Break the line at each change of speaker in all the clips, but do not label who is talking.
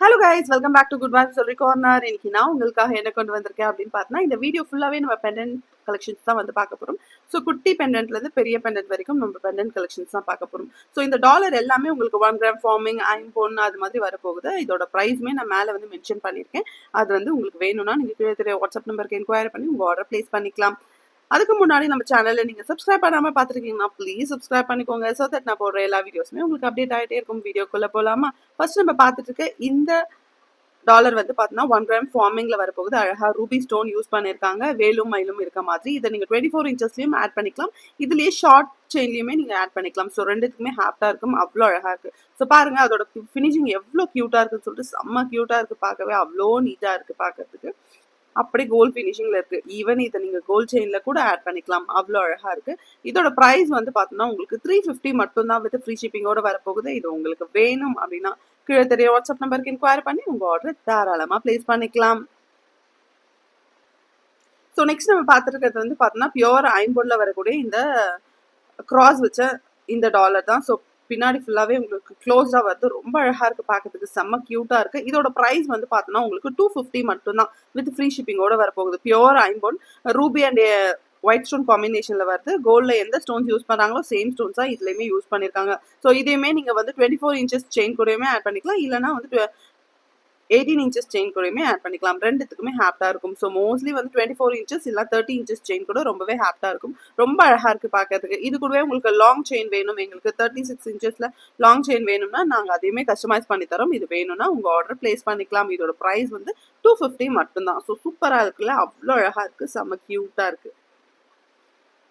Hello guys welcome back to good vibe சொல்லி corner இன்னைக்கு நான் உங்களுக்காக என்ன கொண்டு வந்திருக்கேன் அப்படின்னு பார்த்தா இந்த வீடியோ ஃபுல்லாகவே நம்ம பெண்டன்ட் கலெக்ஷன்ஸ் தான் வந்து பார்க்க போகிறோம் ஸோ குட்டி பெண்டன்ட்லேருந்து பெரிய பெண்டன்ட் வரைக்கும் நம்ம பெண்டன்ட் கலெக்ஷன்ஸ் தான் பார்க்க போகிறோம் ஸோ இந்த டாலர் எல்லாமே உங்களுக்கு ஒன் கிராம் ஃபார்மிங் ஐம்பொன் அது மாதிரி வரப்போகுது. இதோட ப்ரைஸுமே நான் மேலே வந்து மென்ஷன் பண்ணியிருக்கேன். அது வந்து உங்களுக்கு வேணும்னா நீங்கள் கீழே தெரிய வாட்ஸ்அப் நம்பருக்கு என்கொயரி பண்ணி உங்கள் ஆர்டர் ப்ளேஸ் பண்ணிக்கலாம். அதுக்கு முன்னாடி நம்ம சேனலில் நீங்கள் சப்ஸ்கிரைப் பண்ணாமல் பார்த்துருக்கீங்கன்னா ப்ளீஸ் சப்ஸ்கிரைப் பண்ணிக்கோங்க. ஸோ தட் நான் போடுற எல்லா வீடியோஸுமே உங்களுக்கு அப்டேட் ஆகிட்டே இருக்கும். வீடியோக்குள்ளே போகலாமா ஃபர்ஸ்ட் நம்ம பார்த்துட்டு இருக்க இந்த டாலர் வந்து பார்த்தீங்கன்னா ஒன் கிராம் ஃபார்மிங்கில் வரப்போகுது. அழகாக ரூபி ஸ்டோன் யூஸ் பண்ணியிருக்காங்க வேலும் மயிலும் இருக்க மாதிரி. இதை நீங்கள் டுவெண்ட்டி ஃபோர் இன்ச்சஸ்லையும் ஆட் பண்ணிக்கலாம். இதுலேயே ஷார்ட் செயின்லையுமே நீங்கள் ஆட் பண்ணிக்கலாம். ஸோ ரெண்டுத்துக்குமே ஹாப்டாக இருக்கும். அவ்வளோ அழகாக இருக்குது ஸோ பாருங்கள் அதோட ஃபினிஷிங் எவ்வளோ க்யூட்டாக இருக்குன்னு சொல்லிட்டு செம்ம க்யூட்டாக இருக்குது பார்க்கவே. அவ்வளோ நீட்டாக இருக்குது பார்க்கறதுக்கு. அப்படியே கோல்ட் ஃபினிஷிங்ல இருக்கு. ஈவன் இதை நீங்க கோல்ட் செயின்ல கூட ஆட் பண்ணிக்கலாம். அவ்வளோ அழகா இருக்கு. இதோட ப்ரைஸ் வந்து பார்த்தோன்னா உங்களுக்கு த்ரீ ஃபிஃப்டி மட்டும் தான் வித் ஃப்ரீ ஷிப்பிங்கோட வரப்போகுது. இது உங்களுக்கு வேணும் அப்படின்னா கீழே தெரிய வாட்ஸ்அப் நம்பருக்கு இன்கொயர் பண்ணி உங்க ஆர்டர் தாராளமா பிளேஸ் பண்ணிக்கலாம். ஸோ நெக்ஸ்ட் நம்ம பார்த்துருக்கிறது வந்து பார்த்தோம்னா பியோர் ஐம்பொன்ல வரக்கூடிய இந்த கிராஸ் வச்ச இந்த டாலர் தான். ஸோ பின்னாடி ஃபுல்லாகவே உங்களுக்கு க்ளோஸாக வருது ரொம்ப அழகாக இருக்குது பார்க்கறதுக்கு செம்ம க்யூட்டாக இருக்குது இதோட ப்ரைஸ் வந்து பார்த்தோன்னா உங்களுக்கு டூ ஃபிஃப்டி மட்டும்தான். வித் ஃப்ரீ ஷிப்பிங்கோட வரப்போகுது. Pure Aimpon ruby and white stone காம்பினேஷனில் வருது. கோல்டில் எந்த ஸ்டோன்ஸ் யூஸ் பண்ணுறாங்களோ சேம் ஸ்டோன்ஸாக இதுலேயுமே யூஸ் பண்ணியிருக்காங்க ஸோ இதையுமே நீங்கள் வந்து டுவெண்ட்டி ஃபோர் இன்ச்சஸ் செயின் கூடயுமே ஆட் பண்ணிக்கலாம். இல்லைனா வந்து எயிட்டீன் இன்ச்சஸ் செயின் கூடயுமே ஆட் பண்ணிக்கலாம். ரெண்டுத்துக்குமே ஹாப்டாக இருக்கும். ஸோ மோஸ்ட்லி வந்து டுவெண்ட்டி ஃபோர் இன்ச்சஸ் இல்லை தேர்ட்டி இன்ச்சஸ் செயின் கூட ரொம்பவே ஹாப்டாக இருக்கும். ரொம்ப அழகாக இருக்குது பார்க்கறதுக்கு இது கூடவே உங்களுக்கு லாங் செயின் வேணும். எங்களுக்கு தேர்ட்டி சிக்ஸ் இன்ச்சஸில் லாங் செயின் வேணும்னா நாங்கள் அதையுமே கஸ்டமைஸ் பண்ணி தரோம். இது வேணும்னா உங்கள் ஆர்டர் ப்ளேஸ் பண்ணிக்கலாம். இதோட ப்ரைஸ் வந்து டூ ஃபிஃப்டி மட்டும்தான். ஸோ சூப்பராக இருக்குல்ல? அவ்வளோ அழகாக இருக்குது செம்ம க்யூட்டாக இருக்குது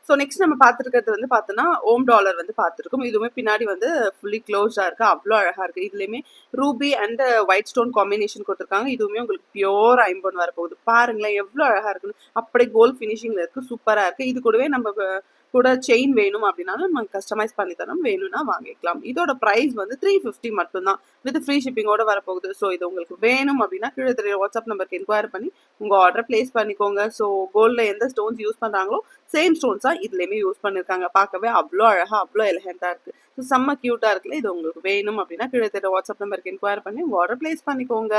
ஸோ நெக்ஸ்ட் நம்ம பார்த்துருக்கிறது வந்து பார்த்தோன்னா ஓம் டாலர் வந்து பார்த்துருக்கோம். இதுவுமே பின்னாடி வந்து ஃபுல்லி க்ளோஸ்டாக இருக்குது அவ்வளோ அழகாக இருக்குது இதுலேயுமே ruby and white stone combination கொடுத்துருக்காங்க. இதுவுமே உங்களுக்கு பியோர் ஐம்பொன் வரப்போகுது. பாருங்களேன் எவ்வளோ அழகாக இருக்குன்னு. அப்படியே கோல்ட் ஃபினிஷிங்கில் இருக்குது சூப்பராக இருக்குது இது கூடவே நம்ம கூட செயின் வேணும் அப்படின்னாலும் நம்ம கஸ்டமைஸ் பண்ணி தரோம் வேணும்னா வாங்கிக்கலாம். இதோட ப்ரைஸ் வந்து த்ரீ ஃபிஃப்டி மட்டும்தான். வித் ஃப்ரீ ஷிப்பிங்கோட வரப்போகுது. ஸோ இது உங்களுக்கு வேணும் அப்படின்னா கீழே தெரிய வாட்ஸ்அப் நம்பருக்கு என்கொயர் பண்ணி உங்கள் ஆர்டர் பிளேஸ் பண்ணிக்கோங்க. ஸோ கோல்டில் எந்த ஸ்டோன்ஸ் யூஸ் பண்ணுறாங்களோ சேம் ஸ்டோன்ஸாக இதுலேயுமே யூஸ் பண்ணியிருக்காங்க பார்க்கவே அவ்வளோ அழகாக அவ்வளோ எலகெண்ட்டாக இருக்குது ஸோ செம்ம க்யூட்டாக இருக்குல்ல இது உங்களுக்கு வேணும் அப்படின்னா கீழே தெரிய வாட்ஸ்அப் நம்பருக்கு என்கொயர் பண்ணி உங்கள் ஆர்டர் பிளேஸ் பண்ணிக்கோங்க.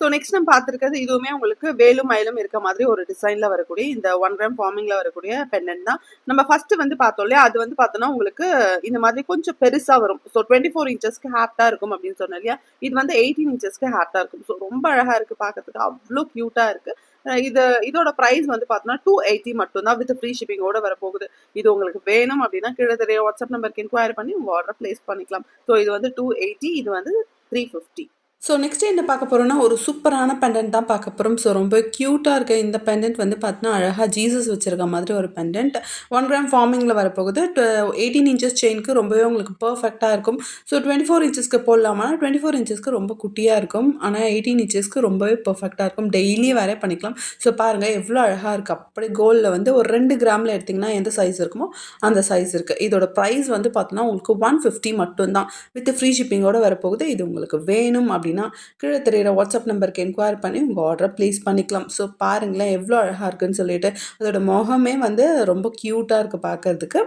ஸோ நெக்ஸ்ட் நம்ம பார்த்துருக்கிறது இதுவுமே உங்களுக்கு வேலும் மயிலும் இருக்க மாதிரி ஒரு டிசைனில் வரக்கூடிய இந்த ஒன் கிராம் ஃபார்மிங்கில் வரக்கூடிய பெண்ணன் தான். நம்ம ஃபர்ஸ்ட் வந்து பார்த்தோம் இல்லையா? அது வந்து பார்த்தோன்னா உங்களுக்கு இந்த மாதிரி கொஞ்சம் பெருசாக வரும். ஸோ டுவெண்ட்டி ஃபோர் இன்ச்சஸ்க்கு ஹேப்டாக இருக்கும் அப்படின்னு சொன்னோம் இல்லையா? இது வந்து எயிட்டீன் இன்ச்சஸ்க்கு ஹேப்டாக இருக்கும். ஸோ ரொம்ப அழகாக இருக்குது பார்க்கறதுக்கு. அவ்வளோ க்யூட்டாக இருக்குது இது இதோட ப்ரைஸ் வந்து பார்த்தோன்னா டூ எயிட்டி மட்டும் தான் வித் ஃப்ரீ ஷிப்பிங்கோட வரப்போகுது. இது உங்களுக்கு வேணும் அப்படின்னா கீழே தெரிய வாட்ஸ்அப் நம்பருக்கு இன்கொயரி பண்ணி உங்கள் ஆர்டர் ப்ளேஸ் பண்ணிக்கலாம். ஸோ இது வந்து டூ எயிட்டி இது வந்து த்ரீ ஃபிஃப்டி
ஸோ நெக்ஸ்ட் என்ன பார்க்க போகிறோம்னா ஒரு சூப்பரான பெண்டன்ட் தான் பார்க்க போகிறோம் ஸோ ரொம்ப க்யூட்டாக இருக்க இந்த பெண்டன்ட் வந்து பார்த்தீங்கன்னா அழகாக ஜீசஸ் வச்சுருக்க மாதிரி ஒரு பெண்டன்ட் ஒன் கிராம் ஃபார்மிங்கில் வரப்போகுது. எயிட்டீன் இன்ச்சஸ் செயினுக்கு ரொம்பவே உங்களுக்கு பர்ஃபெக்டாக இருக்கும். ஸோ டுவெண்ட்டி ஃபோர் இன்ச்சஸ்க்கு போடலாமா? டுவெண்ட்டி ஃபோர் இன்ச்சஸ்க்கு ரொம்ப குட்டியாக இருக்கும். ஆனால் எயிட்டீன் இன்ச்சஸ்க்கு ரொம்பவே பர்ஃபெக்டாக இருக்கும். டெய்லி வேறே பண்ணிக்கலாம். ஸோ பாருங்கள் எவ்வளோ அழகாக இருக்குது அப்படியே கோல்டில் வந்து ஒரு ரெண்டு கிராமில் எடுத்திங்கன்னா எந்த சைஸ் இருக்குமோ அந்த சைஸ் இருக்குது இதோட ப்ரைஸ் வந்து பார்த்தோன்னா உங்களுக்கு ஒன் ஃபிஃப்டி மட்டும்தான். வித் ஃப்ரீ ஷிப்பிங்கோடு வரப்போகுது. இது உங்களுக்கு வேணும் அப்படி அப்படின்னா கீழே தெரியிற வாட்ஸ்அப் நம்பருக்கு என்கொயர் பண்ணி உங்கள் ஆர்டரை ப்ளேஸ் பண்ணிக்கலாம். ஸோ பாருங்களேன் எவ்வளோ அழகாக இருக்குன்னு சொல்லிட்டு அதோட முகமே வந்து ரொம்ப க்யூட்டாக இருக்குது பார்க்கறதுக்கு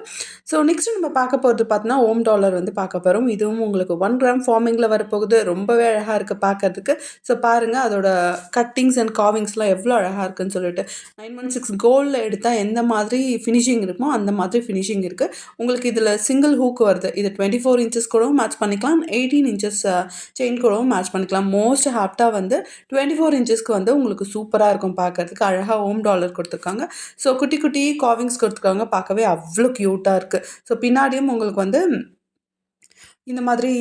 ஸோ நெக்ஸ்ட் நம்ம பார்க்க போகிறது பார்த்தோன்னா ஓம் டாலர் வந்து பார்க்க போகிறோம் இதுவும் உங்களுக்கு ஒன் கிராம் ஃபார்மிங்கில் வரப்போகுது. ரொம்பவே அழகாக இருக்குது பார்க்கறதுக்கு ஸோ பாருங்கள் அதோட கட்டிங்ஸ் அண்ட் காவிங்ஸ்லாம் எவ்வளோ அழகாக இருக்குன்னு சொல்லிட்டு. நைன் ஒன் சிக்ஸ் கோல்டில் எடுத்தால் எந்த மாதிரி ஃபினிஷிங் இருக்குமோ அந்த மாதிரி ஃபினிஷிங் இருக்குது உங்களுக்கு இதில் சிங்கிள் ஹூக் வருது. இது டுவெண்ட்டி ஃபோர் இன்ச்சஸ் கூடவும் மேட்ச் பண்ணிக்கலாம். எயிட்டீன் இன்ச்சஸ் செயின் கூடவும் மேட்ச் பண்ணிக்கலாம். மோஸ்ட் ஹாப்டாக வந்து டுவெண்ட்டி ஃபோர் இன்ச்சஸ்க்கு வந்து உங்களுக்கு சூப்பராக இருக்கும் பார்க்கறதுக்கு. அழகாக ஹோம் டாலர் கொடுத்துருக்காங்க. ஸோ குட்டி குட்டி காவிங்ஸ் கொடுத்துருக்காங்க. பார்க்கவே அவ்வளோ க்யூட்டாக இருக்குது ஸோ பின்னாடியும் உங்களுக்கு வந்து இந்த மாதிரி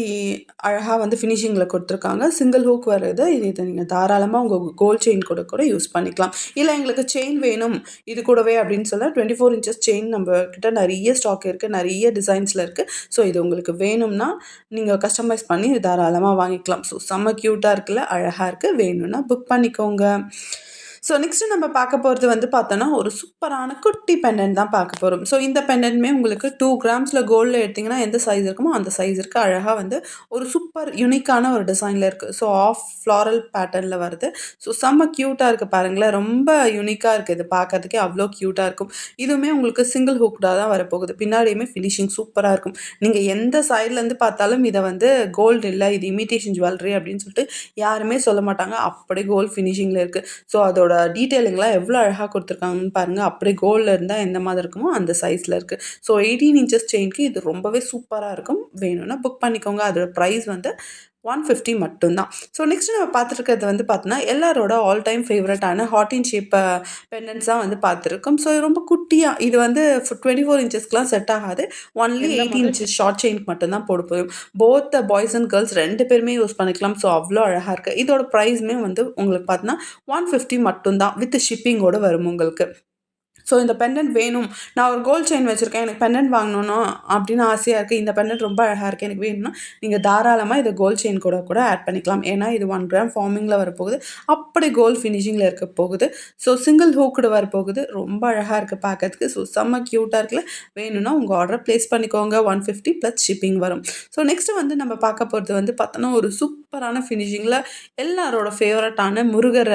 அழகாக வந்து ஃபினிஷிங்கில் கொடுத்துருக்காங்க. சிங்கிள் ஹூக் வர்றது இது இதை நீங்கள் தாராளமாக உங்கள் கோல்ட் செயின் கூட கூட யூஸ் பண்ணிக்கலாம். இல்லை எங்களுக்கு செயின் வேணும் இது கூடவே அப்படின்னு சொல்ல டுவெண்ட்டி ஃபோர் இன்ச்சஸ் செயின் நம்ம கிட்ட நிறைய ஸ்டாக் இருக்குது நிறைய டிசைன்ஸில் இருக்குது ஸோ இது உங்களுக்கு வேணும்னா நீங்கள் கஸ்டமைஸ் பண்ணி தாராளமாக வாங்கிக்கலாம். ஸோ செம்ம க்யூட்டாக இருக்குல்ல அழகாக இருக்குது வேணும்னா புக் பண்ணிக்கோங்க. ஸோ நெக்ஸ்ட்டு நம்ம பார்க்க போகிறது வந்து பார்த்தோன்னா ஒரு சூப்பரான குட்டி பெண்டன்ட் தான் பார்க்க போகிறோம் ஸோ இந்த பெண்டன்ட்மே உங்களுக்கு டூ கிராம்ஸில் கோல்டில் எடுத்திங்கன்னா எந்த சைஸ் இருக்குமோ அந்த சைஸ் இருக்குது அழகாக வந்து ஒரு சூப்பர் யூனிக்கான ஒரு டிசைனில் இருக்குது ஸோ ஆஃப் ஃப்ளாரல் பேட்டர்னில் வருது. ஸோ செம்ம க்யூட்டாக இருக்குது பாருங்களேன். ரொம்ப யூனிக்காக இருக்குது இது பார்க்கறதுக்கே அவ்வளோ க்யூட்டாக இருக்கும். இதுவுமே உங்களுக்கு சிங்கிள் ஹூக்டாக தான் வரப்போகுது. பின்னாடியுமே ஃபினிஷிங் சூப்பராக இருக்கும். நீங்கள் எந்த சைட்லேருந்து பார்த்தாலும் இதை வந்து கோல்டு இல்லை இது இமிட்டேஷன் ஜுவல்லரி அப்படின்னு சொல்லிட்டு யாருமே சொல்ல மாட்டாங்க. அப்படியே கோல்டு ஃபினிஷிங்கில் இருக்குது ஸோ அதோட டீட்டெயிலிங்லாம் எவ்வளோ அழகாக கொடுத்துருக்காங்கன்னு பாருங்கள் அப்படியே கோல்டில் இருந்தால் எந்த மாதிரி இருக்குமோ அந்த சைஸில் இருக்குது ஸோ எயிட்டீன் இன்ச்சஸ் செயின்க்கு இது ரொம்பவே சூப்பராக இருக்கும். வேணும்னா புக் பண்ணிக்கோங்க. அதோட ப்ரைஸ் வந்து ஒன் ஃபிஃப்டி மட்டும்தான். ஸோ நெக்ஸ்ட் நம்ம பார்த்துருக்கிறது வந்து பார்த்தோன்னா எல்லாரோட ஆல் டைம் ஃபேவரட்டான ஹாட் இன் ஷேப் பெண்டன்ஸ் தான் வந்து பார்த்துருக்கோம். ஸோ ரொம்ப குட்டியாக இது வந்து டுவெண்ட்டி ஃபோர் இன்ச்சஸ்க்குலாம் செட் ஆகாது. ஒன்லி எயிட்டி இன்ச்சஸ் ஷார்ட் செயின்க்கு மட்டும்தான் போட போகும் போத் பாய்ஸ் அண்ட் கேர்ள்ஸ் ரெண்டு பேருமே யூஸ் பண்ணிக்கலாம். ஸோ அவ்வளோ அழகாக இருக்குது இதோட ப்ரைஸுமே வந்து உங்களுக்கு பார்த்தோன்னா ஒன் ஃபிஃப்டி மட்டும்தான் வித் ஷிப்பிங்கோடு வரும் உங்களுக்கு. ஸோ இந்த பெண்டன்ட் வேணும். நான் ஒரு கோல்ட் செயின் வச்சுருக்கேன். எனக்கு பெண்டன்ட் வாங்கணும் அப்படின்னு ஆசையாக இருக்குது இந்த பெண்டன்ட் ரொம்ப அழகாக இருக்குது எனக்கு வேணும்னா நீங்கள் தாராளமாக இதை கோல்ட் செயின் கூட கூட ஆட் பண்ணிக்கலாம். ஏன்னா இது ஒன் கிராம் ஃபார்மிங்கில் வரப்போகுது. அப்படி கோல்ட் ஃபினிஷிங்கில் இருக்க போகுது. ஸோ சிங்கிள் ஹூக்குடு வரப்போகுது. ரொம்ப அழகாக இருக்குது பார்க்கறதுக்கு ஸோ செம்ம க்யூட்டாக இருக்குல்ல. வேணும்னா உங்கள் ஆர்டரை ப்ளேஸ் பண்ணிக்கோங்க. ஒன் ஃபிஃப்டி ப்ளஸ் ஷிப்பிங் வரும். ஸோ நெக்ஸ்ட்டு வந்து நம்ம பார்க்க போகிறது வந்து பார்த்தோன்னா ஒரு சூப்பரான ஃபினிஷிங்கில் எல்லாரோட ஃபேவரட்டான முருகர்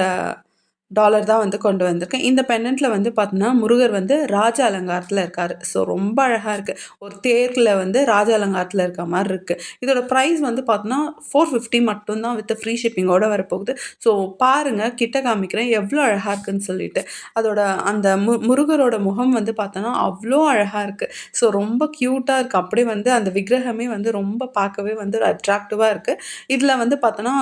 டாலர் தான் வந்து கொண்டு வந்திருக்கேன். இந்த பென்னண்ட்டில் வந்து பார்த்தோன்னா முருகர் வந்து ராஜ அலங்காரத்தில் இருக்கார். ஸோ ரொம்ப அழகாக இருக்குது ஒரு தேரில் வந்து ராஜ அலங்காரத்தில் இருக்க மாதிரி இருக்குது இதோட ப்ரைஸ் வந்து பார்த்தோன்னா ஃபோர் ஃபிஃப்டி மட்டும்தான் வித் ஃப்ரீ ஷிப்பிங்கோடு வரப்போகுது. ஸோ பாருங்கள் கிட்ட காமிக்கிறேன் எவ்வளோ அழகாக இருக்குன்னு சொல்லிட்டு. அதோட அந்த மு முருகரோட முகம் வந்து பார்த்தோன்னா அவ்வளோ அழகாக இருக்குது ஸோ ரொம்ப க்யூட்டாக இருக்குது அப்படியே வந்து அந்த விக்கிரகமே வந்து ரொம்ப பார்க்கவே வந்து அட்ராக்டிவாக இருக்குது இதில் வந்து பார்த்தோன்னா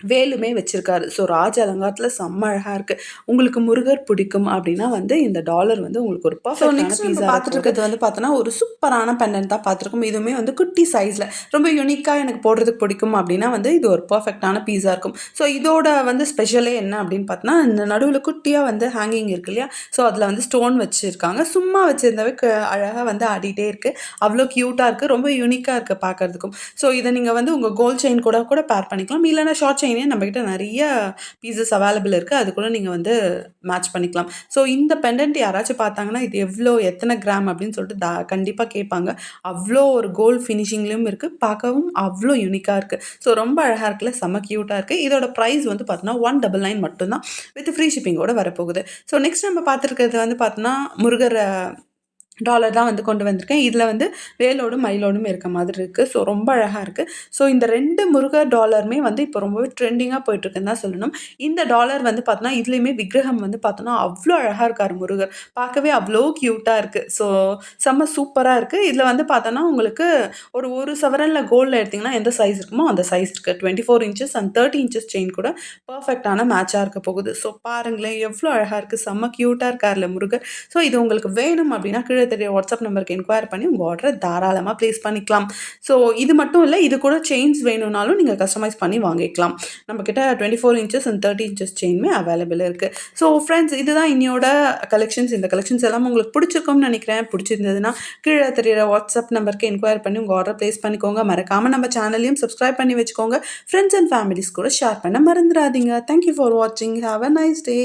வேலுமே வச்சிருக்காரு. ஸோ ராஜ அலங்காரத்தில் செம்ம அழகாக இருக்குது உங்களுக்கு முருகர் பிடிக்கும் அப்படின்னா வந்து இந்த டாலர் வந்து உங்களுக்கு ஒரு
நம்ம
பீஸா
பார்த்துட்டு இருக்கிறது வந்து பார்த்தோன்னா ஒரு சூப்பரான பெண்டன்ட் தான் பார்த்துருக்கோம். இதுவுமே வந்து குட்டி சைஸில் ரொம்ப யூனிக்காக எனக்கு போடுறதுக்கு பிடிக்கும் அப்படின்னா வந்து இது ஒரு பர்ஃபெக்டான பீஸாக இருக்கும். ஸோ இதோட வந்து ஸ்பெஷலே என்ன அப்படின்னு பார்த்தோன்னா இந்த நடுவில் குட்டியாக வந்து ஹேங்கிங் இருக்கு இல்லையா? ஸோ அதில் வந்து ஸ்டோன் வச்சுருக்காங்க. சும்மா வச்சுருந்தாவே அழகாக வந்து ஆடிட்டே இருக்குது அவ்வளோ க்யூட்டாக இருக்குது ரொம்ப யூனிக்காக இருக்குது பார்க்கறதுக்கும். ஸோ இதை நீங்கள் வந்து உங்கள் கோல்ட் செயின் கூட கூட பேர் பண்ணிக்கலாம். இல்லைன்னா ஷார்ட் செயினே நம்மக்கிட்ட நிறைய பீசஸ் அவைலபிள் இருக்குது அது கூட நீங்கள் வந்து மேட்ச் பண்ணிக்கலாம். ஸோ இந்த பெண்டன்ட் யாராச்சும் பார்த்தாங்கன்னா இது எவ்வளோ எத்தனை கிராம் அப்படின்னு சொல்லிட்டு தா கண்டிப்பாக கேட்பாங்க. அவ்வளோ ஒரு கோல்டு ஃபினிஷிங்லேயும் இருக்குது பார்க்கவும் அவ்வளோ யூனிக்காக இருக்குது ஸோ ரொம்ப அழகாக இருக்குல்ல. செம்ம க்யூட்டாக இருக்குது இதோட ப்ரைஸ் வந்து பார்த்தோன்னா ஒன் டபுள் நைன் மட்டும்தான். வித் ஃப்ரீ ஷிப்பிங்கோட வரப்போகுது. ஸோ நெக்ஸ்ட் நம்ம பார்த்துருக்கிறது வந்து பார்த்தோன்னா முருகர் டாலர் தான் வந்து கொண்டு வந்திருக்கேன். இதில் வந்து வேலோடும் மயிலோடும் இருக்க மாதிரி இருக்குது ஸோ ரொம்ப அழகாக இருக்குது ஸோ இந்த ரெண்டு முருகர் டாலருமே வந்து இப்போ ரொம்பவே ட்ரெண்டிங்காக போயிட்டுருக்குன்னு தான் சொல்லணும். இந்த டாலர் வந்து பார்த்தோன்னா இதுலேயுமே விக்கிரகம் வந்து பார்த்தோன்னா அவ்வளோ அழகாக இருக்கார் முருகர். பார்க்கவே அவ்வளோ க்யூட்டாக இருக்குது ஸோ செம்ம சூப்பராக இருக்குது இதில் வந்து பார்த்தோன்னா உங்களுக்கு ஒரு ஒரு சவரனில் கோல்டில் எடுத்திங்கன்னா எந்த சைஸ் இருக்குமோ அந்த சைஸ் இருக்குது twenty four inches and thirty inches chain கூட பர்ஃபெக்டான மேட்சாக இருக்க போகுது. ஸோ பாருங்களேன் எவ்வளோ அழகாக இருக்குது செம்ம க்யூட்டாக இருக்கார்ல முருகர். ஸோ இது உங்களுக்கு வேணும் அப்படின்னா கீழே தெரிய வாட்ஸ்அப் நம்பருக்கு என்கொயர் பண்ணி உங்கள் ஆர்டரை தாராளமாக ப்ளேஸ் பண்ணிக்கலாம். ஸோ இது மட்டும் இல்லை இது கூட செயின்ஸ் வேணும்னாலும் நீங்கள் கஸ்டமைஸ் பண்ணி வாங்கிக்கலாம். நம்மக்கிட்ட twenty four inches and thirty inches செயினுமே available இருக்குது ஸோ ஃப்ரெண்ட்ஸ் இதுதான் இன்னையோட கலெக்ஷன்ஸ் இந்த கலெக்ஷன்ஸ் எல்லாம் உங்களுக்கு பிடிச்சிருக்கும்னு நினைக்கிறேன். பிடிச்சிருந்ததுன்னா கீழே தெரியிற வாட்ஸ்அப் நம்பருக்கு என்கொயர் பண்ணி உங்கள் ஆர்டர் ப்ளேஸ் பண்ணிக்கோங்க. மறக்காமல் நம்ம சேனலையும் சப்ஸ்கிரைப் பண்ணி வச்சுக்கோங்க. ஃப்ரெண்ட்ஸ் அண்ட் ஃபேமிலிஸ் கூட ஷேர் பண்ண மறந்துடாதீங்க. தேங்க்யூ ஃபார் வாட்சிங் ஹாவ் அ நைஸ் டே